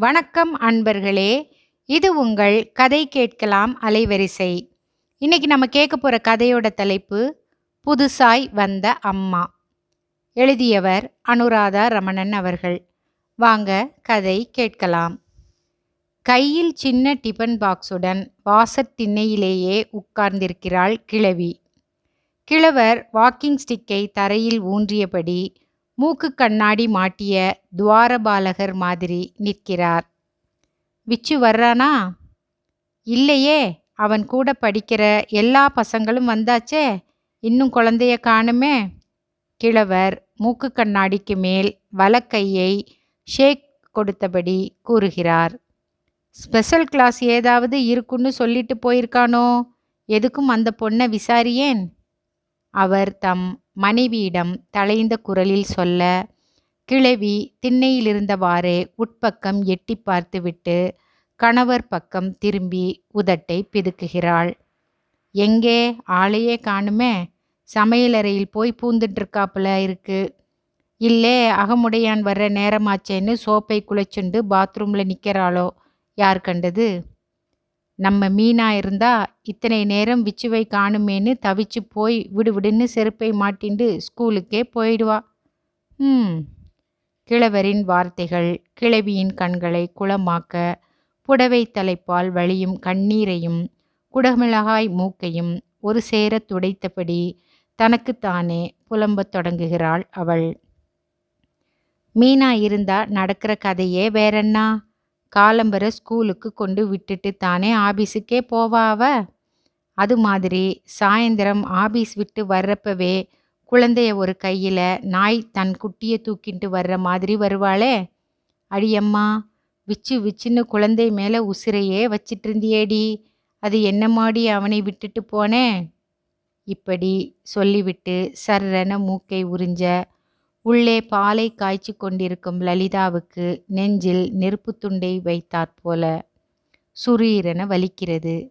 வணக்கம் அன்பர்களே. இது உங்கள் கதை கேட்கலாம் அலைவரிசை. இன்னைக்கு நம்ம கேட்க போகிற கதையோட தலைப்பு புதுசாய் வந்த அம்மா. எழுதியவர் அனுராதா ரமணன் அவர்கள். வாங்க கதை கேட்கலாம். கையில் சின்ன டிபன் பாக்ஸுடன் வாசற் திண்ணையிலேயே உட்கார்ந்திருக்கிறாள் கிழவி. கிழவர் வாக்கிங் ஸ்டிக்கை தரையில் ஊன்றியபடி மூக்கு கண்ணாடி மாட்டிய துவாரபாலகர் மாதிரி நிற்கிறார். விச்சு வர்றானா? இல்லையே அவன் கூட படிக்கிற எல்லா பசங்களும் வந்தாச்சே இன்னும் குழந்தைய காணுமே. கிழவர் மூக்கு கண்ணாடிக்கு மேல் வலக்கையை ஷேக் கொடுத்தபடி கூறுகிறார். ஸ்பெஷல் கிளாஸ் ஏதாவது இருக்குன்னு சொல்லிட்டு போயிருக்கானோ? எதுக்கும் அந்த பொண்ணை விசாரியேன்? அவர் தம் மனைவியிடம் தலைந்த குரலில் சொல்ல கிழவி திண்ணையிலிருந்தவாறே உட்பக்கம் எட்டி பார்த்துவிட்டு கணவர் பக்கம் திரும்பி உதட்டை பிதுக்குகிறாள். எங்கே? ஆளையே காணுமே? சமையலறையில் போய் பூந்துட்டுருக்காப்புல இருக்கு. இல்லே அகமுடையான் வர்ற நேரமாச்சேன்னு சோப்பை குலைச்சுண்டு பாத்ரூமில் நிற்கிறாளோ யார் கண்டது? நம்ம மீனா இருந்தா இத்தனை நேரம் விச்சுவை காணுமேன்னு தவிச்சு போய் விடுவிடுன்னு செருப்பை மாட்டிண்டு ஸ்கூலுக்கே போயிடுவா. ம் கிழவரின் வார்த்தைகள் கிழவியின் கண்களை குளமாக்க புடவை தலைப்பால் வழியும் கண்ணீரையும் குடமிளகாய் மூக்கையும் ஒரு சேர துடைத்தபடி தனக்குத்தானே புலம்பத் தொடங்குகிறாள் அவள். மீனா இருந்தா நடக்கிற கதையே வேறென்னா? காலம்பர ஸ்கூலுக்கு கொண்டு விட்டுட்டு தானே ஆபீஸுக்கே போவா அவ? அது மாதிரி சாயந்தரம் ஆபீஸ் விட்டு வர்றப்பவே குழந்தைய ஒரு கையில் நாய் தன் குட்டியை தூக்கிட்டு வர்ற மாதிரி வருவாளே? அடியம்மா விச்சு விச்சுன்னு குழந்தை மேலே உசிரையே வச்சிட்டு இருந்தியேடி அது என்னமாடி அவனை விட்டுட்டு போனேன் இப்படி சொல்லிவிட்டு சர்ரன மூக்கை உறிஞ்ச உள்ளே பாலை காய்ச்சி கொண்டிருக்கும் லலிதாவுக்கு நெஞ்சில் நெருப்பு துண்டை வைத்தாற்போல சுரீரென வலிக்கிறது.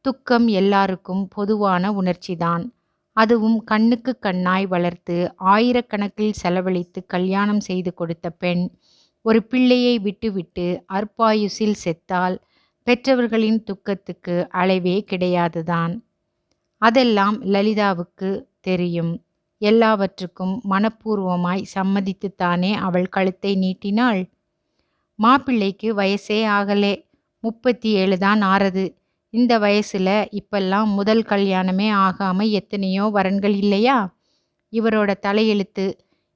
துக்கம் எல்லாருக்கும் பொதுவான உணர்ச்சிதான். அதுவும் கண்ணுக்கு கண்ணாய் வளர்த்து ஆயிரக்கணக்கில் செலவழித்து கல்யாணம் செய்து கொடுத்த பெண் ஒரு பிள்ளையை விட்டுவிட்டு அற்பாயுசில் செத்தால் பெற்றவர்களின் துக்கத்துக்கு அளவே கிடையாதுதான். அதெல்லாம் லலிதாவுக்கு தெரியும். எல்லாவற்றுக்கும் மனப்பூர்வமாய் சம்மதித்துத்தானே அவள் கழுத்தை நீட்டினாள்? மாப்பிள்ளைக்கு வயசே ஆகலே முப்பத்தி ஏழு தான் ஆறது. இந்த வயசுல இப்பெல்லாம் முதல் கல்யாணமே ஆகாம எத்தனையோ வரன்கள் இல்லையா? இவரோட தலையெழுத்து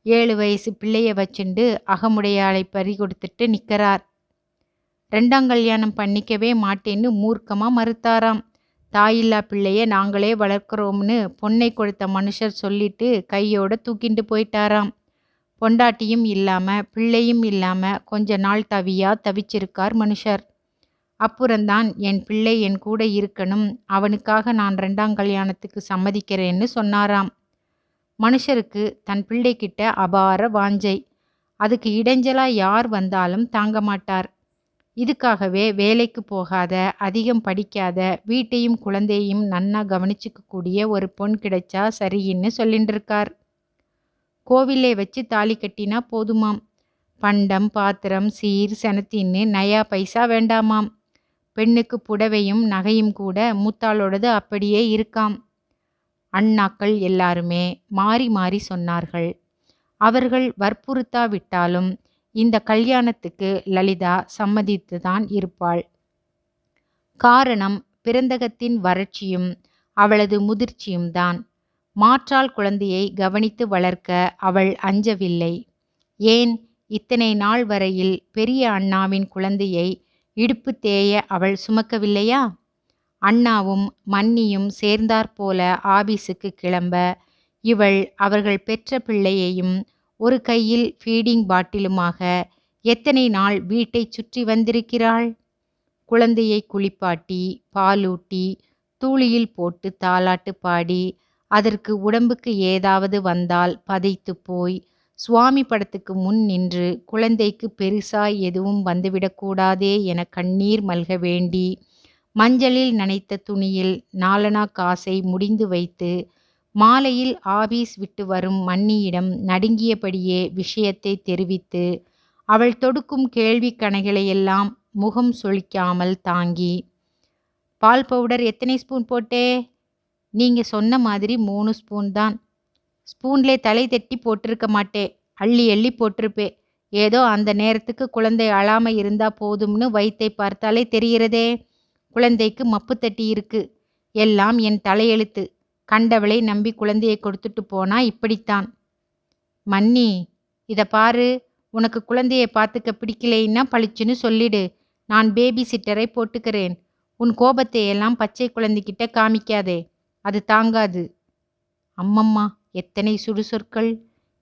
ஏழு வயசு பிள்ளைய வச்சுண்டு அகமுடையாளை பறி கொடுத்துட்டு நிற்கிறார். ரெண்டாம் கல்யாணம் பண்ணிக்கவே மாட்டேன்னு மூர்க்கமாக மறுத்தாராம். தாயில்லா பிள்ளைய நாங்களே வளர்க்குறோம்னு பொண்ணை கொடுத்த மனுஷர் சொல்லிட்டு கையோட தூக்கிண்டு போயிட்டாராம். பொண்டாட்டியும் இல்லாமல் பிள்ளையும் இல்லாமல் கொஞ்ச நாள் தவியா தவிச்சிருக்கார் மனுஷர். அப்புறம்தான் என் பிள்ளை என் கூட இருக்கணும் அவனுக்காக நான் ரெண்டாம் கல்யாணத்துக்கு சம்மதிக்கிறேன்னு சொன்னாராம். மனுஷருக்கு தன் பிள்ளைக்கிட்ட அபார வாஞ்சை. அதுக்கு இடைஞ்சலாக யார் வந்தாலும் தாங்க மாட்டார். இதுக்காகவே வேலைக்கு போகாத அதிகம் படிக்காத வீட்டையும் குழந்தையும் நன்னா கவனிச்சுக்கக்கூடிய ஒரு பொன் கிடைச்சா சரின்னு சொல்லிட்டு இருக்கார் கோவிலே வச்சு தாலி கட்டினா போதுமாம். பண்டம் பாத்திரம் சீர் செனத்தின்னு நயா பைசா வேண்டாமாம். பெண்ணுக்கு புடவையும் நகையும் கூட மூத்தாளோடது அப்படியே இருக்காம். அண்ணாக்கள் எல்லாருமே மாறி மாறி சொன்னார்கள். அவர்கள் வற்புறுத்தாவிட்டாலும் இந்த கல்யாணத்துக்கு லலிதா சம்மதித்து தான் இருப்பாள். காரணம் பிறந்தகத்தின் வறட்சியும் அவளது முதிர்ச்சியும் தான் மாற்றால் குழந்தையை கவனித்து வளர்க்க அவள் அஞ்சவில்லை. ஏன்? இத்தனை நாள் வரையில் பெரிய அண்ணாவின் குழந்தையை இடுப்பு தேய அவள் சுமக்கவில்லையா? அண்ணாவும் மன்னியும் சேர்ந்தாற்போல ஆபீஸுக்கு கிளம்ப இவள் அவர்கள் பெற்ற பிள்ளையையும் ஒரு கையில் ஃபீடிங் பாட்டிலுமாக எத்தனை நாள் வீட்டை சுற்றி வந்திருக்கிறாள்? குழந்தையை குளிப்பாட்டி பாலூட்டி தூளியில் போட்டு தாலாட்டு பாடி அதற்கு உடம்புக்கு ஏதாவது வந்தால் பதைத்து போய் சுவாமி படத்துக்கு முன் நின்று குழந்தைக்கு பெருசாய் எதுவும் வந்துவிடக்கூடாதே என கண்ணீர் மல்க வேண்டி மஞ்சளில் நனைத்த துணியில் நாலனா காசை முடிந்து வைத்து மாலையில் ஆபீஸ் விட்டு வரும் மன்னியிடம் நடுங்கியபடியே விஷயத்தை தெரிவித்து அவள் தொடுக்கும் கேள்விக் கணைகளையெல்லாம் முகம் சொலிக்காமல் தாங்கி பால் பவுடர் எத்தனை ஸ்பூன் போட்டே? நீங்கள் சொன்ன மாதிரி மூணு ஸ்பூன் தான். ஸ்பூன்லே தலை தட்டி போட்டிருக்க மாட்டே. அள்ளி அள்ளி போட்டிருப்பே. ஏதோ அந்த நேரத்துக்கு குழந்தை அழாமல் இருந்தா போதும்னு வயிற்றை பார்த்தாலே தெரிகிறதே. குழந்தைக்கு மப்பு தட்டி இருக்கு. எல்லாம் என் தலையெழுத்து. கண்டவளை நம்பி குழந்தையை கொடுத்துட்டு போனா இப்படித்தான். மன்னி இதை பாரு உனக்கு குழந்தையை பார்த்துக்க பிடிக்கலைன்னா பளிச்சுன்னு சொல்லிடு. நான் பேபி சிட்டரை போட்டுக்கிறேன். உன் கோபத்தை எல்லாம் பச்சை குழந்தைகிட்ட காமிக்காதே. அது தாங்காது. அம்மம்மா எத்தனை சுடுசொற்கள்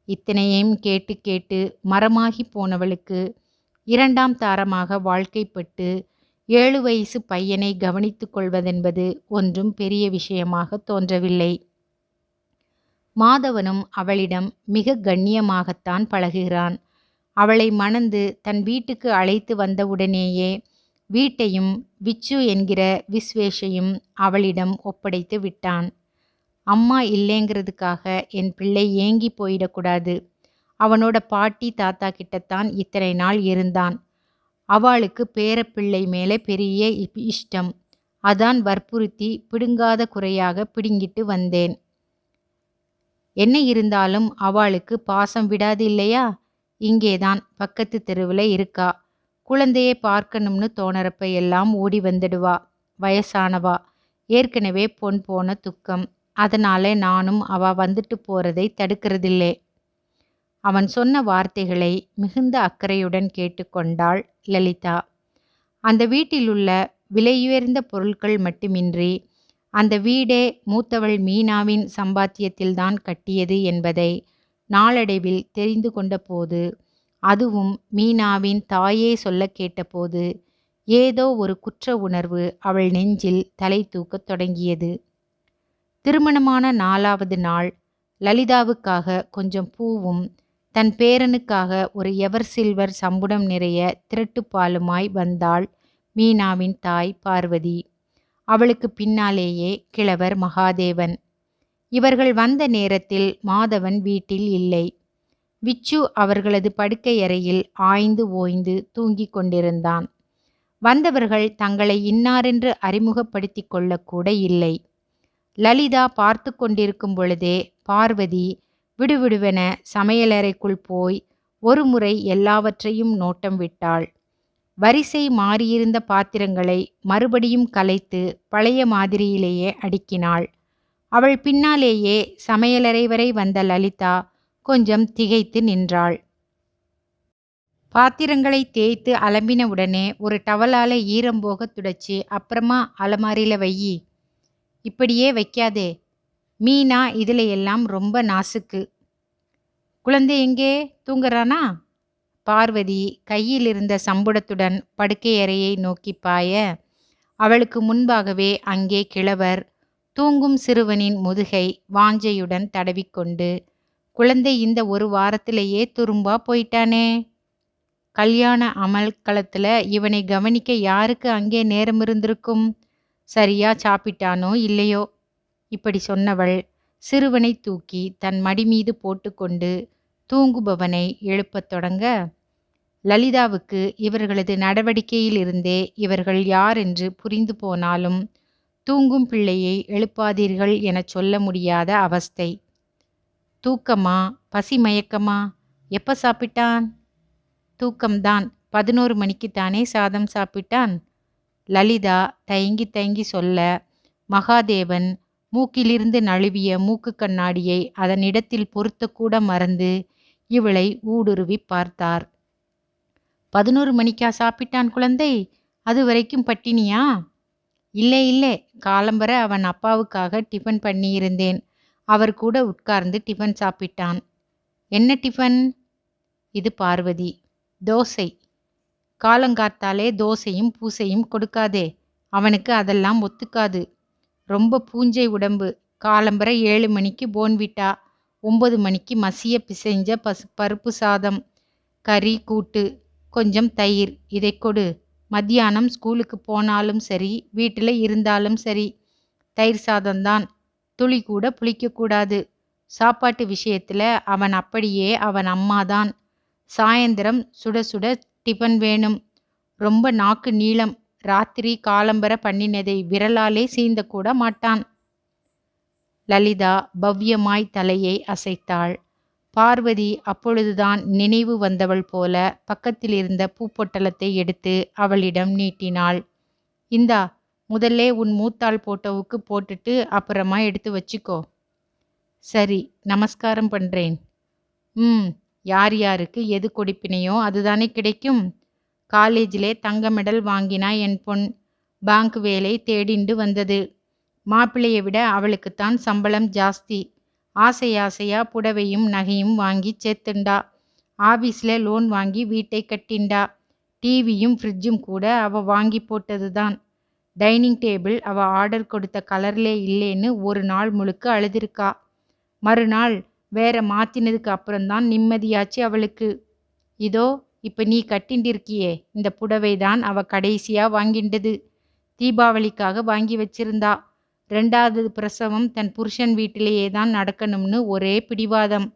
இத்தனையும் கேட்டு கேட்டு மரமாகி போனவளுக்கு இரண்டாம் தாரமாக வாழ்க்கைப்பட்டு ஏழு வயசு பையனை கவனித்துக் கொள்வதென்பது ஒன்றும் பெரிய விஷயமாக தோன்றவில்லை. மாதவனும் அவளிடம் மிக கண்ணியமாகத்தான் பழகுகிறான். அவளை மணந்து தன் வீட்டுக்கு அழைத்து வந்தவுடனேயே வீட்டையும் விச்சு என்கிற விஸ்வேஷையும் அவளிடம் ஒப்படைத்து விட்டான். அம்மா இல்லைங்கிறதுக்காக என் பிள்ளை ஏங்கி போயிடக்கூடாது. அவனோட பாட்டி தாத்தா கிட்டத்தான் இத்தனை நாள் இருந்தான். அவளுக்கு பேரப்பிள்ளை மேலே பெரிய இப்- இஷ்டம். அதான் வற்புறுத்தி பிடுங்காத குறையாக பிடுங்கிட்டு வந்தேன். என்ன இருந்தாலும் அவளுக்கு பாசம் விடாது இல்லையா? இங்கேதான் பக்கத்து தெருவில் இருக்கா. குழந்தையை பார்க்கணும்னு தோணறப்ப எல்லாம் ஓடி வந்துடுவா. வயசானவா. ஏற்கனவே பொன் போன துக்கம். அதனால நானும் அவ வந்துட்டு போறதை தடுக்கிறதில்லே. அவன் சொன்ன வார்த்தைகளை மிகுந்த அக்கறையுடன் கேட்டுக்கொண்டாள் லலிதா. அந்த வீட்டிலுள்ள விலையுயர்ந்த பொருட்கள் மட்டுமின்றி அந்த வீடே மூத்தவள் மீனாவின் சம்பாத்தியத்தில்தான் கட்டியது என்பதை நாளடைவில் தெரிந்து கொண்டபோது அதுவும் மீனாவின் தாயே சொல்ல கேட்டபோது ஏதோ ஒரு குற்ற உணர்வு அவள் நெஞ்சில் தலை தூக்கத் தொடங்கியது. திருமணமான நாலாவது நாள் லலிதாவுக்காக கொஞ்சம் பூவும் தன் பேரனுக்காக ஒரு எவர் சில்வர் சம்புடம் நிறைய திரட்டுப்பாலுமாய் வந்தாள் மீனாவின் தாய் பார்வதி. அவளுக்கு பின்னாலேயே கிழவர் மகாதேவன். இவர்கள் வந்த நேரத்தில் மாதவன் வீட்டில் இல்லை. விச்சு அவர்களது படுக்கையறையில் ஆய்ந்து ஓய்ந்து தூங்கிக் கொண்டிருந்தான். வந்தவர்கள் தங்களை இன்னாரென்று அறிமுகப்படுத்திக் கொள்ளக்கூட இல்லை. லலிதா பார்த்து கொண்டிருக்கும் பொழுதே பார்வதி விடுவிடுவென சமையலறைக்குள் போய் ஒரு முறை எல்லாவற்றையும் நோட்டம் விட்டாள். வரிசை மாறியிருந்த பாத்திரங்களை மறுபடியும் கலைத்து பழைய மாதிரியிலேயே அடுக்கினாள். அவள் பின்னாலேயே சமையலறை வரை வந்த லலிதா கொஞ்சம் திகைத்து நின்றாள். பாத்திரங்களை தேய்த்து அலம்பின உடனே ஒரு டவலால ஈரம் போக துடைச்சி அப்புறமா அலமாரியில வையி. இப்படியே வைக்காதே மீனா இதில் எல்லாம் ரொம்ப நாசுக்கு. குழந்தை எங்கே? தூங்குறானா? பார்வதி கையில் இருந்த சம்புடத்துடன் படுக்கையறையை நோக்கி பாய அவளுக்கு முன்பாகவே அங்கே கிழவர் தூங்கும் சிறுவனின் முதுகை வாஞ்சையுடன் தடவிக்கொண்டு குழந்தை இந்த ஒரு வாரத்திலேயே துரும்பா போயிட்டானே. கல்யாண அமல்களத்தில் இவனை கவனிக்க யாருக்கு அங்கே நேரம் இருந்திருக்கும் சரியா சாப்பிட்டானோ இல்லையோ? இப்படி சொன்னவள் சிறுவனை தூக்கி தன் மடி மீது போட்டுக்கொண்டு தூங்குபவனை எழுப்பத் தொடங்க லலிதாவுக்கு இவர்களது நடவடிக்கையிலிருந்தே இவர்கள் யார் என்று புரிந்து போனாலும் தூங்கும் பிள்ளையை எழுப்பாதீர்கள் எனச் சொல்ல முடியாத அவஸ்தை. தூக்கமா? பசி மயக்கமா? எப்ப சாப்பிட்டான்? தூக்கம்தான். பதினோரு மணிக்குத்தானே சாதம் சாப்பிட்டான்? லலிதா தயங்கி தயங்கி சொல்ல மகாதேவன் மூக்கிலிருந்து நழுவிய மூக்கு கண்ணாடியை அதனிடத்தில் பொருத்தக்கூட மறந்து இவளை ஊடுருவி பார்த்தார். பதினோரு மணிக்கா சாப்பிட்டான் குழந்தை? அது வரைக்கும் பட்டினியா? இல்லை இல்லை. காலம்பர அவன் அப்பாவுக்காக டிஃபன் பண்ணியிருந்தேன். அவர் கூட உட்கார்ந்து டிஃபன் சாப்பிட்டான். என்ன டிஃபன்? இது பார்வதி. தோசை. காலங்காத்தாலே தோசையும் பூசையும் கொடுக்காதே. அவனுக்கு அதெல்லாம் ஒத்துக்காது. ரொம்ப பூஞ்சை உடம்பு. காலம்பரை ஏழு மணிக்கு போன்விட்டா ஒம்பது மணிக்கு மசிய பிசைஞ்ச பசு பருப்பு சாதம் கறி கூட்டு கொஞ்சம் தயிர் இதை கொடு. மத்தியானம் ஸ்கூலுக்கு போனாலும் சரி வீட்டில் இருந்தாலும் சரி தயிர் சாதம்தான் துளி கூட புளிக்கக்கூடாது சாப்பாட்டு விஷயத்தில் அவன் அப்படியே அவன் அம்மாதான் சாயந்தரம் சுட சுட டிபன் வேணும். ரொம்ப நாக்கு நீளம். ராத்திரி காலம்பர பண்ணினதை விரலாலே சீந்த கூட மாட்டான். லலிதா பவ்யமாய் தலையை அசைத்தாள். பார்வதி அப்பொழுதுதான் நினைவு வந்தவள் போல பக்கத்தில் இருந்த பூப்பொட்டலத்தை எடுத்து அவளிடம் நீட்டினாள். இந்தா முதல்லே உன் மூத்தாள் போட்டோவுக்கு போட்டுட்டு அப்புறமா எடுத்து வச்சுக்கோ. சரி நமஸ்காரம் பண்ணுறேன் ம் யார் யாருக்கு எது கொடுப்பினையோ அதுதானே கிடைக்கும். காலேஜிலே தங்க மெடல் வாங்கினா என் பொன் பேங்க் வேலை தேடிண்டு வந்தது. மாப்பிள்ளையை விட அவளுக்குத்தான் சம்பளம் ஜாஸ்தி. ஆசை ஆசையா புடவையும் நகையும் வாங்கி சேர்த்துண்டா. ஆபீஸில் லோன் வாங்கி வீட்டை கட்டிண்டா. டிவியும் ஃப்ரிட்ஜும் கூட அவ வாங்கி போட்டது தான் டைனிங் டேபிள் அவ ஆர்டர் கொடுத்த கலர்லே இல்லைன்னு ஒரு நாள் முழுக்க அழுதிருக்கா. மறுநாள் வேற மாத்தினதுக்கு அப்புறம்தான் நிம்மதியாச்சு அவளுக்கு. இதோ இப்போ நீ கட்டிண்டிருக்கியே இந்த புடவை தான் அவ கடைசியா வாங்கிண்டது தீபாவளிக்காக வாங்கி வச்சிருந்தா. ரெண்டாவது பிரசவம் தன் புருஷன் வீட்டிலேயே தான் நடக்கணும்னு ஒரே பிடிவாதம்.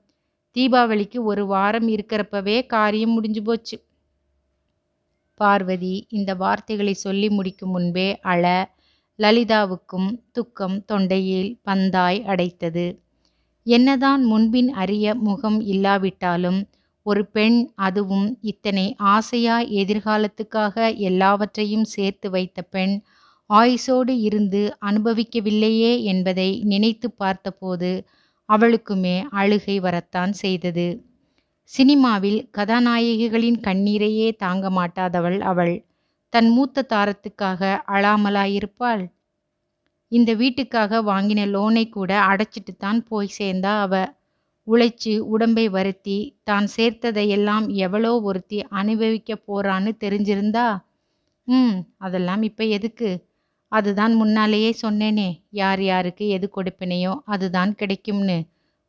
தீபாவளிக்கு ஒரு வாரம் இருக்கிறப்பவே காரியம் முடிஞ்சு போச்சு. பார்வதி இந்த வார்த்தைகளை சொல்லி முடிக்கும் முன்பே அழ லலிதாவுக்கும் துக்கம் தொண்டையில் பந்தாய் அடைத்தது. என்னதான் முன்பின் அறிய முகம் இல்லாவிட்டாலும் ஒரு பெண் அதுவும் இத்தனை ஆசையா எதிர்காலத்துக்காக எல்லாவற்றையும் சேர்த்து வைத்த பெண் ஆயுசோடு இருந்து அனுபவிக்கவில்லையே என்பதை நினைத்து பார்த்தபோது அவளுக்குமே அழுகை வரத்தான் செய்தது. சினிமாவில் கதாநாயகிகளின் கண்ணீரையே தாங்க மாட்டாதவள் அவள். தன் மூத்த தாரத்துக்காக அழாமலாயிருப்பாள்? இந்த வீட்டுக்காக வாங்கின லோனை கூட அடைச்சிட்டு தான் போய் சேர்ந்தா அவ. உழைச்சு உடம்பை வருத்தி தான் சேர்த்ததையெல்லாம் எவ்வளோ ஒருத்தி அனுபவிக்க போறான்னு தெரிஞ்சிருந்தா? ம் அதெல்லாம் இப்போ எதுக்கு? அதுதான் முன்னாலேயே சொன்னேனே யார் யாருக்கு எது கொடுப்பினையோ அதுதான் கிடைக்கும்னு.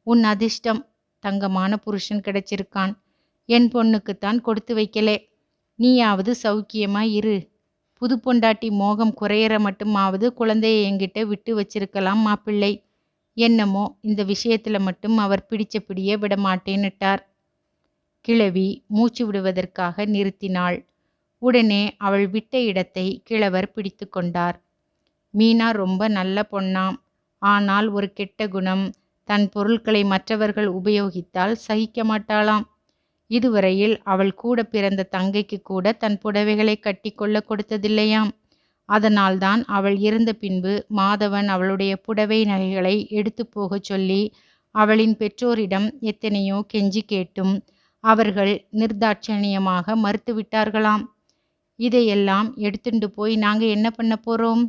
உன் அதிர்ஷ்டம் தங்கமான புருஷன் கிடைச்சிருக்கான். என் பொண்ணுக்குத்தான் கொடுத்து வைக்கலே. நீயாவது சௌக்கியமாக இரு. புது பொண்டாட்டி மோகம் குறையிற மட்டுமாவது குழந்தைய என்கிட்ட விட்டு வச்சிருக்கலாம் மாப்பிள்ளை. என்னமோ இந்த விஷயத்தில் மட்டும் அவர் பிடிச்ச பிடிய விடமாட்டேன்னுட்டார். கிழவி மூச்சு விடுவதற்காக நிறுத்தினாள். உடனே அவள் விட்ட இடத்தை கிழவர் பிடித்து கொண்டார். மீனா ரொம்ப நல்ல பொண்ணாம். ஆனால் ஒரு கெட்ட குணம். தன் பொருட்களை மற்றவர்கள் உபயோகித்தால் சகிக்க மாட்டாளாம். இதுவரையில் அவள் கூட பிறந்த தங்கைக்கு கூட தன் புடவைகளை கட்டிக்கொள்ள கொடுத்ததில்லையாம். அதனால்தான் அவள் இறந்த பின்பு மாதவன் அவளுடைய புடவை நகைகளை எடுத்து போகச் சொல்லி அவளின் பெற்றோரிடம் எத்தனையோ கெஞ்சி கேட்டும் அவர்கள் நிர்தாட்சணியமாக மறுத்துவிட்டார்களாம் இதையெல்லாம் எடுத்துண்டு போய் நாங்கள் என்ன பண்ண போகிறோம்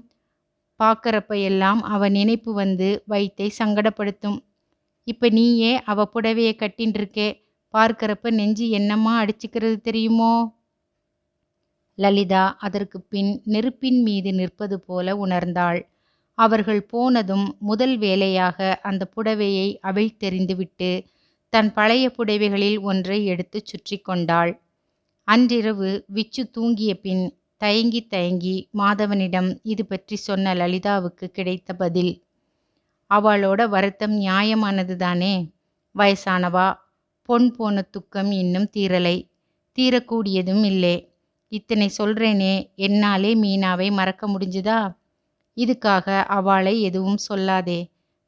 பார்க்குறப்ப எல்லாம் அவ நினைப்பு வந்து வைத்தை சங்கடப்படுத்தும். இப்போ நீயே அவ புடவையை கட்டின்னு இருக்கே நெஞ்சு என்னம்மா அடிச்சுக்கிறது தெரியுமோ? லலிதா அதற்கு பின் நெருப்பின் மீது நிற்பது போல உணர்ந்தாள். அவர்கள் போனதும் முதல் வேலையாக அந்த புடவையை அவிழ்த்தெறிந்துவிட்டு தன் பழைய புடவைகளில் ஒன்றை எடுத்து சுற்றி கொண்டாள். அன்றிரவு விச்சு தூங்கிய பின் தயங்கி தயங்கி மாதவனிடம் இது பற்றி சொன்ன லலிதாவுக்கு கிடைத்த பதில் அவளோட வருத்தம் நியாயமானது தானே வயசானவா? பொன் போன துக்கம் இன்னும் தீரலை தீரக்கூடியதும் இல்லை. இத்தனை சொல்றேனே என்னாலே மீனாவை மறக்க முடிஞ்சுதா? இதுக்காக அவளை எதுவும் சொல்லாதே.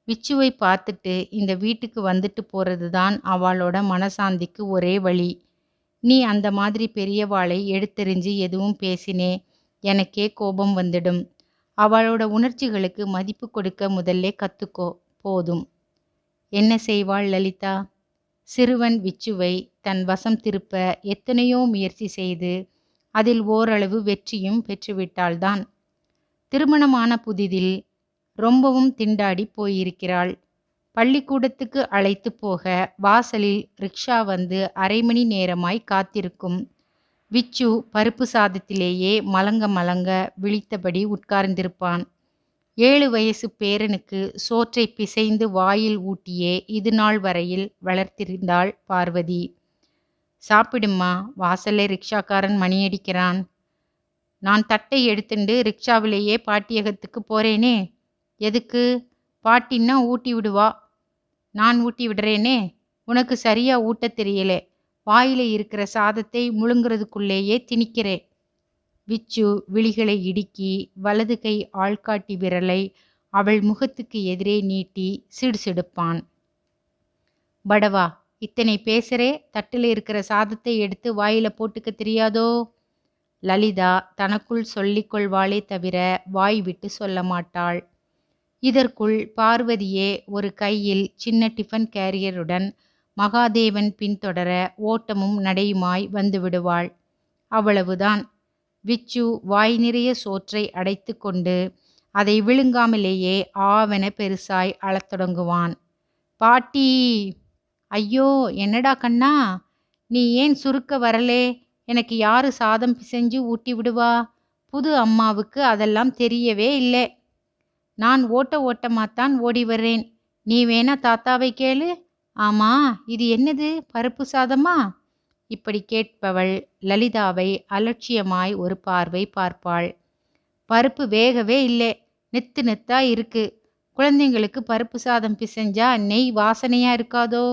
விச்சுவை பார்த்துட்டு இந்த வீட்டுக்கு வந்துட்டு போறது தான் அவளோட மனசாந்திக்கு ஒரே வழி. நீ அந்த மாதிரி பெரியவாளை எடுத்தெறிஞ்சு எதுவும் பேசினே எனக்கே கோபம் வந்துடும். அவளோட உணர்ச்சிகளுக்கு மதிப்பு கொடுக்க முதல்ல கத்துக்கோ போதும். என்ன செய்வாள் லலிதா? சிறுவன் விச்சுவை தன் வசம் திருப்ப எத்தனையோ முயற்சி செய்து அதில் ஓரளவு வெற்றியும் பெற்றுவிட்டாள்தான். திருமணமான புதிதில் ரொம்பவும் திண்டாடி போயிருக்கிறாள். பள்ளிக்கூடத்துக்கு அழைத்து போக வாசலில் ரிக்ஷா வந்து அரை மணி நேரமாய் காத்திருக்கும். விச்சு பருப்பு சாதத்திலேயே மலங்க மலங்க விழித்தபடி உட்கார்ந்திருப்பான். ஏழு வயசு பேரனுக்கு சோற்றை பிசைந்து வாயில் ஊட்டியே இது நாள் வரையில் வளர்த்திருந்தாள் பார்வதி. சாப்பிடுமா? வாசல்ல ரிக்ஷாக்காரன் மணியடிக்கிறான். நான் தட்டை எடுத்துண்டு ரிக்ஷாவிலேயே பாட்டியகத்துக்கு போறேனே? எதுக்கு? பாட்டின்னா ஊட்டி விடுவா. நான் ஊட்டி விடுறேனே? உனக்கு சரியா ஊட்ட தெரியலே. வாயில இருக்கிற சாதத்தை முழுங்குறதுக்குள்ளேயே திணிக்கிறேன் விச்சு விழிகளை இடுக்கி வலது கை ஆள்காட்டி விரலை அவள் முகத்துக்கு எதிரே நீட்டி சிடுசிடுப்பான். படவா இத்தனை பேசுறே தட்டில் இருக்கிற சாதத்தை எடுத்து வாயில போட்டுக்க தெரியாதோ? லலிதா தனக்குள் சொல்லிக்கொள்வாளே தவிர வாய் விட்டு சொல்ல மாட்டாள். இதற்குள் பார்வதியே ஒரு கையில் சின்ன டிஃபன் கேரியருடன் மகாதேவன் பின்தொடர ஓட்டமும் நடையுமாய் வந்துவிடுவாள் அவ்வளவுதான். விச்சு வாய் நிறைய சோற்றை அடைத்து கொண்டு அதை விழுங்காமலேயே ஆவென பெருசாய் அளத் தொடங்குவான். பாட்டி! ஐயோ என்னடா கண்ணா? நீ ஏன் சுருக்க வரலே? எனக்கு யாரு சாதம் பிசைஞ்சு ஊட்டி விடுவா? புது அம்மாவுக்கு அதெல்லாம் தெரியவே இல்லை. நான் ஓட்ட ஓட்டமாத்தான் ஓடி வர்றேன். நீ வேணா தாத்தாவை கேளு. ஆமா இது என்னது? பருப்பு சாதமா? இப்படி கேட்பவள் லலிதாவை அலட்சியமாய் ஒரு பார்வை பார்ப்பாள். பருப்பு வேகவே இல்லை. நெத்து நெத்தா இருக்கு. குழந்தைங்களுக்கு பருப்பு சாதம் பிசைஞ்சா நெய் வாசனையா இருக்காதோ?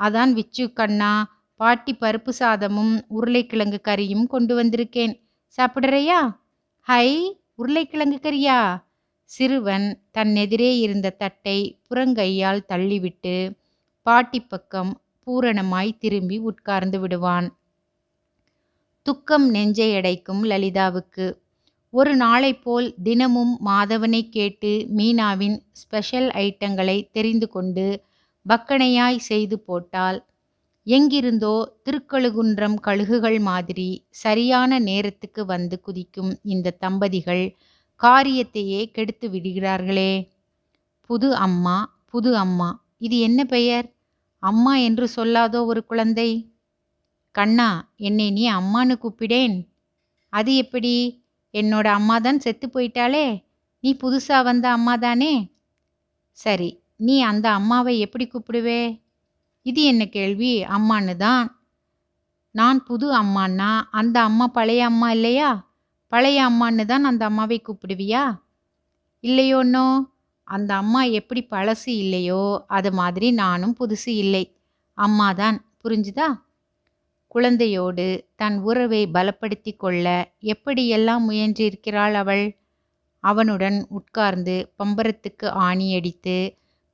அதான் விச்சு கண்ணா பாட்டி பருப்பு சாதமும் உருளைக்கிழங்கு கறியும் கொண்டு வந்திருக்கேன். சாப்பிடுறையா? ஹை உருளைக்கிழங்கு கறியா? சிறுவன் தன் எதிரே இருந்த தட்டை புறங்கையால் தள்ளிவிட்டு பாட்டி பக்கம் பூரணமாய் திரும்பி உட்கார்ந்து விடுவான். துக்கம் நெஞ்சை அடைக்கும் லலிதாவுக்கு. ஒரு நாளை போல் தினமும் மாதவனை கேட்டு மீனாவின் ஸ்பெஷல் ஐட்டங்களை தெரிந்து கொண்டு பக்கனையாய் செய்து போட்டால் எங்கிருந்தோ திருக்கழுகுன்றம் கழுகுகள் மாதிரி சரியான நேரத்துக்கு வந்து குதிக்கும் இந்த தம்பதிகள் காரியத்தையே கெடுத்து விடுகிறார்களே. புது அம்மா புது அம்மா. இது என்ன பெயர்? அம்மா என்று சொல்லாதோ ஒரு குழந்தை? கண்ணா என்னை நீ அம்மான்னு கூப்பிடேன். அது எப்படி? என்னோட அம்மா தான் செத்து போயிட்டாளே. நீ புதுசா வந்த அம்மா தானே சரி நீ அந்த அம்மாவை எப்படி கூப்பிடுவே? இது என்ன கேள்வி? அம்மான்னு தான் நான் புது அம்மான்னா அந்த அம்மா பழைய அம்மா இல்லையா? பழைய அம்மான்னு தான் அந்த அம்மாவை கூப்பிடுவியா? இல்லையோன்னோ அந்த அம்மா எப்படி பழசு இல்லையோ அது மாதிரி நானும் புதுசு இல்லை. அம்மா தான் புரிஞ்சுதா? குழந்தையோடு தன் உறவை பலப்படுத்தி கொள்ள எப்படியெல்லாம் முயன்றிருக்கிறாள் அவள்? அவனுடன் உட்கார்ந்து பம்பரத்துக்கு ஆணியடித்து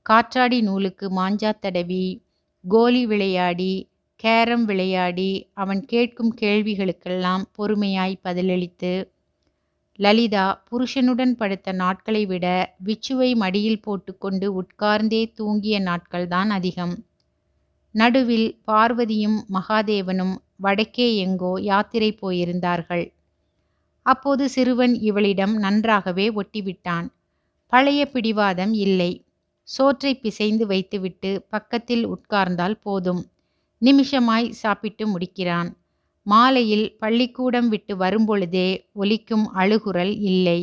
காற்றாடி நூலுக்கு மாஞ்சா தடவி கோலி விளையாடி கேரம் விளையாடி அவன் கேட்கும் கேள்விகளுக்கெல்லாம் பொறுமையாய் பதிலளித்து லலிதா புருஷனுடன் படுத்த நாட்களை விட விச்சுவை மடியில் போட்டுக்கொண்டு உட்கார்ந்தே தூங்கிய நாட்கள்தான் அதிகம். நடுவில் பார்வதியும் மகாதேவனும் வடக்கே எங்கோ யாத்திரை போயிருந்தார்கள். அப்போது சிறுவன் இவளிடம் நன்றாகவே ஒட்டிவிட்டான். பழைய பிடிவாதம் இல்லை. சோற்றை பிசைந்து வைத்துவிட்டு பக்கத்தில் உட்கார்ந்தால் போதும். நிமிஷமாய் சாப்பிட்டு முடிக்கிறான். மாலையில் பள்ளிக்கூடம் விட்டு வரும்பொழுதே ஒலிக்கும் அழுகுரல் இல்லை.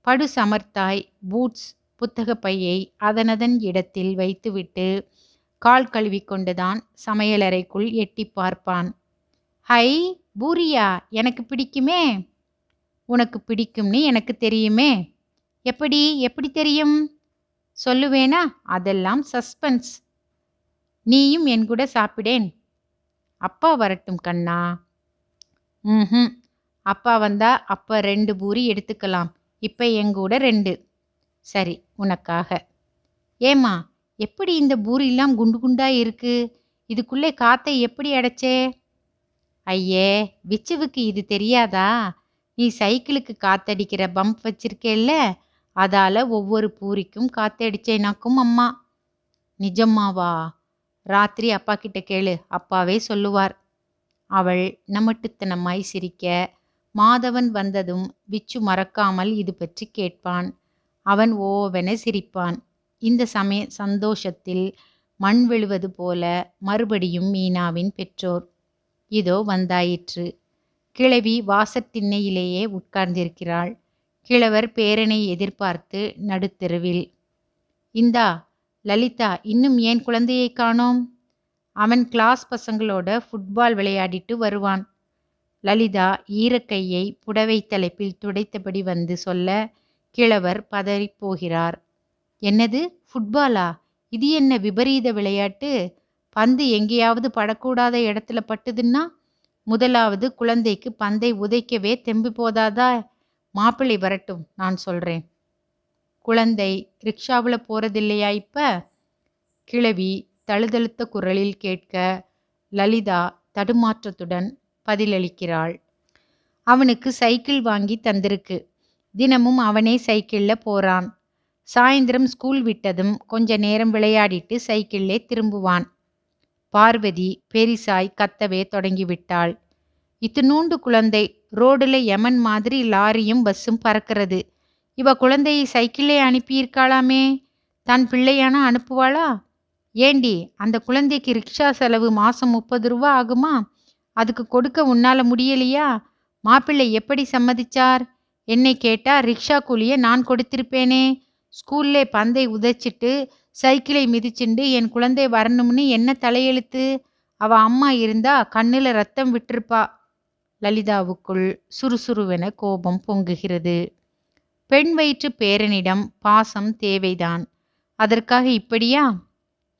படு சமர்த்தாய் பூட்ஸ் புத்தக பையை அதனதன் இடத்தில் வைத்துவிட்டு கால் கழுவிக்கொண்டுதான் சமையலறைக்குள் எட்டி பார்ப்பான். ஹை பூரியா எனக்கு பிடிக்குமே? உனக்கு பிடிக்கும்னு எனக்கு தெரியுமே. எப்படி எப்படி தெரியும்? சொல்லுவேனா? அதெல்லாம் சஸ்பென்ஸ். நீயும் என் கூட சாப்பிடேன். அப்பா வரட்டும் கண்ணா. ம் அப்பா வந்தா அப்போ ரெண்டு பூரி எடுத்துக்கலாம். இப்போ எங்கூட ரெண்டு. சரி உனக்காக. ஏம்மா எப்படி இந்த பூரியெல்லாம் குண்டு குண்டா இருக்கு? இதுக்குள்ளே காத்தை எப்படி அடைச்சே? ஐயே விச்சுவுக்கு இது தெரியாதா? நீ சைக்கிளுக்கு காத்தடிக்கிற பம்ப் வச்சிருக்கேல்ல? அதால ஒவ்வொரு பூரிக்கும் காத்தடிச்சேனாக்கும் அம்மா. நிஜம்மாவா? ராத்திரி அப்பா கிட்ட கேளு அப்பாவே சொல்லுவார். அவள் நமட்டுத்தனமாய் சிரிக்க மாதவன் வந்ததும் விச்சு மறக்காமல் இது பற்றி கேட்பான். அவன் ஓவென சிரிப்பான். இந்த சமய சந்தோஷத்தில் மண் விழுவது போல மறுபடியும் மீனாவின் பெற்றோர். இதோ வந்தாயிற்று. கிழவி வாசத்திண்ணையிலேயே உட்கார்ந்திருக்கிறாள். கிழவர் பேரனை எதிர்பார்த்து நடுத்தெருவில் இந்தா லலிதா இன்னும் ஏன் குழந்தையை காணோம்? அவன் கிளாஸ் பசங்களோட ஃபுட்பால் விளையாடிட்டு வருவான். லலிதா ஈரக்கையை புடவை தலைப்பில் துடைத்தபடி வந்து சொல்ல கிழவர் பதறிப் போகிறார் என்னது? ஃபுட்பாலா இது என்ன விபரீத விளையாட்டு? பந்து எங்கேயாவது படக்கூடாத இடத்துல பட்டுதுன்னா? முதலாவது குழந்தைக்கு பந்தை உதைக்கவே தெம்பு போதாதா? மாப்பிள்ளை வரட்டும் நான் சொல்றேன். குழந்தை ரிக்ஷாவில் போறதில்லையா இப்ப? கிழவி தழுதழுத்த குரலில் கேட்க லலிதா தடுமாற்றத்துடன் பதிலளிக்கிறாள். அவனுக்கு சைக்கிள் வாங்கி தந்திருக்கு. தினமும் அவனே சைக்கிளில் போறான். சாயந்தரம் ஸ்கூல் விட்டதும் கொஞ்ச நேரம் விளையாடிட்டு சைக்கிளே திரும்புவான். பார்வதி பெரிசாய் கத்தவே தொடங்கிவிட்டாள். இத்தினூண்டு குழந்தை ரோடில் யமன் மாதிரி லாரியும் பஸ்ஸும் பறக்கிறது. இவ குழந்தையை சைக்கிளே அனுப்பியிருக்காளாமே? தன் பிள்ளையானா அனுப்புவாளா? ஏண்டி அந்த குழந்தைக்கு ரிக்ஷா செலவு மாதம் முப்பது ரூபா ஆகுமா? அதுக்கு கொடுக்க உன்னால் முடியலையா? மாப்பிள்ளை எப்படி சம்மதிச்சார்? என்னை கேட்டால் ரிக்ஷா கூலியை நான் கொடுத்திருப்பேனே. ஸ்கூல்ல பந்தை உதைச்சிட்டு சைக்கிளை மிதிச்சுண்டு என் குழந்தை வரணும்னு என்ன தலையெழுத்து? அவ அம்மா இருந்தா கண்ணில் ரத்தம் விட்டிருப்பா. லலிதாவுக்குள் சுறுசுறுவென கோபம் பொங்குகிறது. பெண் வயிற்று பேரனிடம் பாசம் தேவைதான். அதற்காக இப்படியா?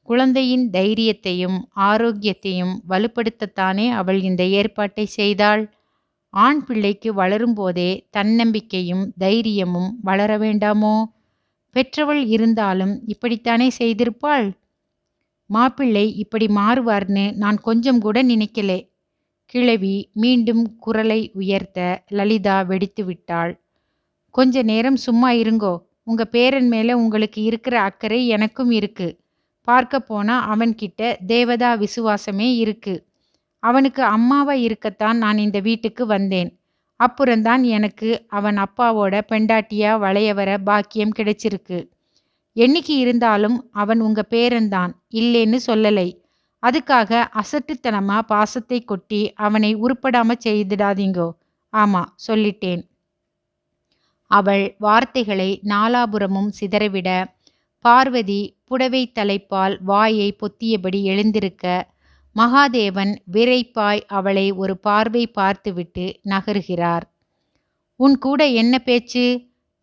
குழந்தையின் தைரியத்தையும் ஆரோக்கியத்தையும் வலுப்படுத்தத்தானே அவள் இந்த ஏற்பாட்டை செய்தாள். ஆண் பிள்ளைக்கு வளரும்போதே தன்னம்பிக்கையும் தைரியமும் வளர வேண்டாமோ? பெற்றவள் இருந்தாலும் இப்படித்தானே செய்திருப்பாள்? மாப்பிள்ளை இப்படி மாறுவார்னு நான் கொஞ்சம் கூட நினைக்கலே. கிழவி மீண்டும் குரலை உயர்த்த லலிதா வெடித்து விட்டாள் கொஞ்ச நேரம் சும்மா இருங்கோ. உங்க பேரன் மேல உங்களுக்கு இருக்கிற அக்கறை எனக்கும் இருக்கு. பார்க்க போனா அவன்கிட்ட தேவதா விசுவாசமே இருக்கு. அவனுக்கு அம்மாவா இருக்கத்தான் நான் இந்த வீட்டுக்கு வந்தேன். அப்புறம்தான் எனக்கு அவன் அப்பாவோட பெண்டாட்டியா வளைய வர பாக்கியம் கிடைச்சிருக்கு. என்னைக்கு இருந்தாலும் அவன் உங்க பேரன்தான். இல்லேன்னு சொல்லலை. அதுக்காக அசட்டுத்தனமா பாசத்தை கொட்டி அவனை உருப்படாம செய்திடாதீங்கோ. ஆமா சொல்லிட்டேன். அவள் வார்த்தைகளை நாலாபுரமும் சிதறவிட பார்வதி புடவை தலைப்பால் வாயை பொத்தியபடி எழுந்திருக்க மகாதேவன் விரைப்பாய் அவளை ஒரு பார்வை பார்த்துவிட்டு நகருகிறார். உன் கூட என்ன பேச்சு?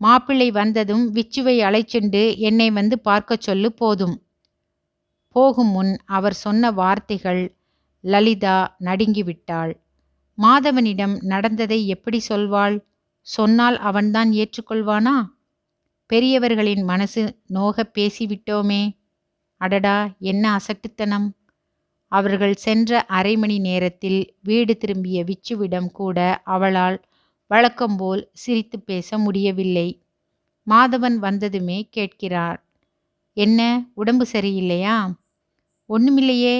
மாப்பிள்ளை வந்ததும் விச்சுவை அழைச்சென்று என்னை வந்து பார்க்க சொல்லு போதும். போகும் முன் அவர் சொன்ன வார்த்தைகள் லலிதா நடுங்கிவிட்டாள். மாதவனிடம் நடந்ததை எப்படி சொல்வாள்? சொன்னால் அவன்தான் ஏற்றுக்கொள்வானா? பெரியவர்களின் மனசு நோக பேசிவிட்டோமே. அடடா என்ன அசட்டுத்தனம். அவர்கள் சென்ற அரை மணி நேரத்தில் வீடு திரும்பிய விச்சுவிடம் கூட அவளால் வழக்கம்போல் சிரித்து பேச முடியவில்லை. மாதவன் வந்ததுமே கேட்கிறார். என்ன? உடம்பு சரியில்லையா? ஒண்ணுமில்லையே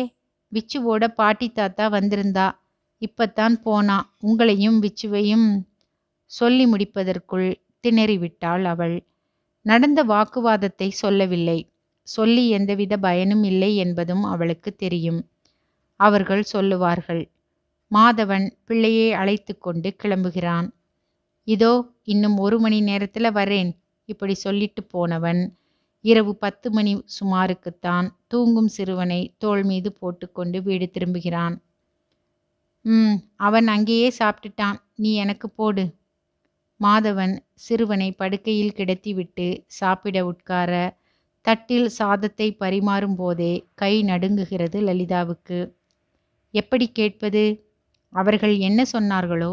விச்சுவோட பாட்டி தாத்தா வந்திருந்தா இப்பத்தான் போனா உங்களையும் விச்சுவையும் சொல்லி முடிப்பதற்குள் திணறிவிட்டாள் அவள். நடந்த வாக்குவாதத்தை சொல்லவில்லை. சொல்லி எந்தவித பயனும் இல்லை என்பதும் அவளுக்கு தெரியும். அவர்கள் சொல்லுவார்கள் மாதவன் பிள்ளையை அழைத்து கொண்டு கிளம்புகிறான். இதோ இன்னும் ஒரு மணி நேரத்தில் வரேன். இப்படி சொல்லிட்டு போனவன் இரவு பத்து மணி சுமாருக்குத்தான் தூங்கும் சிறுவனை தோள் மீது போட்டுக்கொண்டு வீடு திரும்புகிறான். ம் அவன் அங்கேயே சாப்பிட்டுட்டான். நீ எனக்கு போடு. மாதவன் சிறுவனை படுக்கையில் கிடத்திவிட்டு சாப்பிட உட்கார தட்டில் சாதத்தை பரிமாறும் போதே கை நடுங்குகிறது லலிதாவுக்கு. எப்படி கேட்பது? அவர்கள் என்ன சொன்னார்களோ?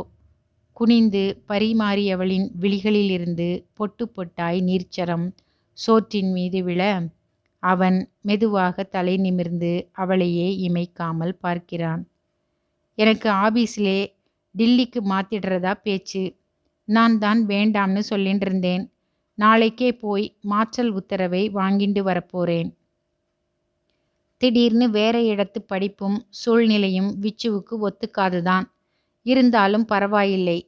குனிந்து பரிமாறியவளின் விழிகளிலிருந்து பொட்டு பொட்டாய் நீர்ச்சரம் சோற்றின் மீது விழ அவன் மெதுவாக தலை நிமிர்ந்து அவளையே இமைக்காமல் பார்க்கிறான். எனக்கு ஆபீஸ்லே டில்லிக்கு மாத்திடுறதா பேச்சு? நான் தான் வேண்டாம்னு சொல்லிட்டு இருந்தேன் நாளைக்கே போய் மாற்றல் உத்தரவை வாங்கிட்டு வரப்போறேன். திடீர்னு வேற இடத்து படிப்பும் சூழ்நிலையும் விச்சுவுக்கு ஒத்துக்காதுதான். இருந்தாலும் பரவாயில்லை.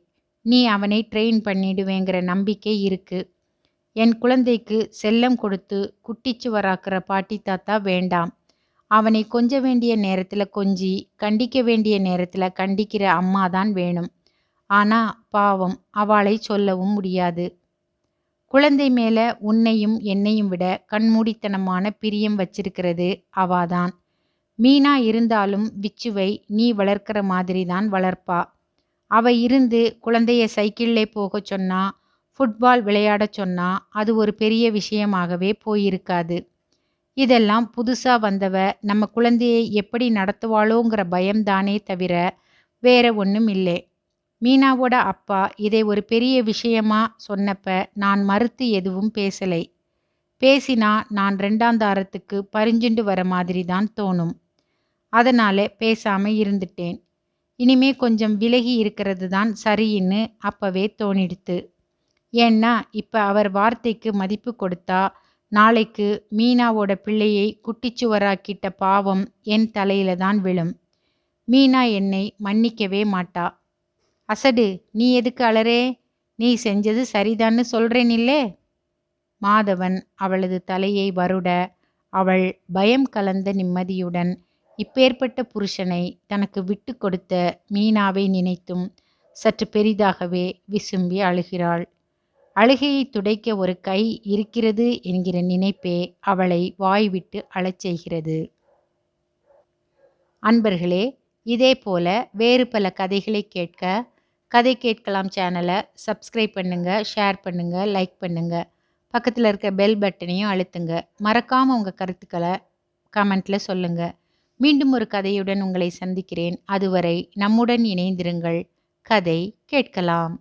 நீ அவனை ட்ரெயின் பண்ணிடுவேங்கிற நம்பிக்கை இருக்குது என் குழந்தைக்கு செல்லம் கொடுத்து குட்டிச்சு வராக்கிற பாட்டி தாத்தா வேண்டாம். அவனை கொஞ்ச வேண்டிய நேரத்தில் கொஞ்சி கண்டிக்க வேண்டிய நேரத்தில் கண்டிக்கிற அம்மா தான் வேணும். ஆனா பாவம் அவளை சொல்லவும் முடியாது. குழந்தை மேல உன்னையும் என்னையும் விட கண்மூடித்தனமான பிரியம் வச்சிருக்கிறது அவாதான். மீனா இருந்தாலும் விச்சுவை நீ வளர்க்கிற மாதிரி தான் வளர்ப்பா. அவ இருந்து குழந்தைய சைக்கிளில் போக சொன்னா ஃபுட்பால் விளையாடச் சொன்னா அது ஒரு பெரிய விஷயமாகவே போயிருக்காது. இதெல்லாம் புதுசாக வந்தவ நம்ம குழந்தையை எப்படி நடத்துவாளோங்கிற பயம்தானே தவிர வேற ஒன்றும் இல்லை. மீனாவோட அப்பா இதை ஒரு பெரிய விஷயமா சொன்னப்ப நான் மறுத்து எதுவும் பேசலை. பேசினா நான் ரெண்டாந்தாரத்துக்கு பரிஞ்சுண்டு வர மாதிரி தான் தோணும். அதனால பேசாம இருந்துட்டேன். இனிமே கொஞ்சம் விலகி இருக்கிறது தான் சரின்னு அப்பவே தோணிடுத்து. ஏன்னா இப்போ அவர் வார்த்தைக்கு மதிப்பு கொடுத்தா நாளைக்கு மீனாவோட பிள்ளையை குட்டிச்சுவராக்கிட்ட பாவம் என் தலையில தான் விழும். மீனா என்னை மன்னிக்கவே மாட்டா. அசடு நீ எதுக்கு அலறே? நீ செஞ்சது சரிதான்னு சொல்றேனில்லே? மாதவன் அவளது தலையை வருட அவள் பயம் கலந்த நிம்மதியுடன் இப்பேற்பட்ட புருஷனை தனக்கு விட்டு கொடுத்த மீனாவை நினைத்தும் சற்று பெரிதாகவே விசும்பி அழுகிறாள். அழுகையை துடைக்க ஒரு கை இருக்கிறது என்கிற நினைப்பே அவளை வாய்விட்டு அழச் செய்கிறது. அன்பர்களே இதே போல வேறு பல கதைகளை கேட்க கதை கேட்கலாம் சேனலை சப்ஸ்கிரைப் பண்ணுங்க ஷேர் பண்ணுங்க லைக் பண்ணுங்க. பக்கத்தில் இருக்க பெல் பட்டனையும் அழுத்துங்க. மறக்காமல் உங்கள் கருத்துக்களை கமெண்ட்டில் சொல்லுங்கள் மீண்டும் ஒரு கதையுடன் உங்களை சந்திக்கிறேன். அதுவரை நம்முடன் இணைந்திருங்கள். கதை கேட்கலாம்.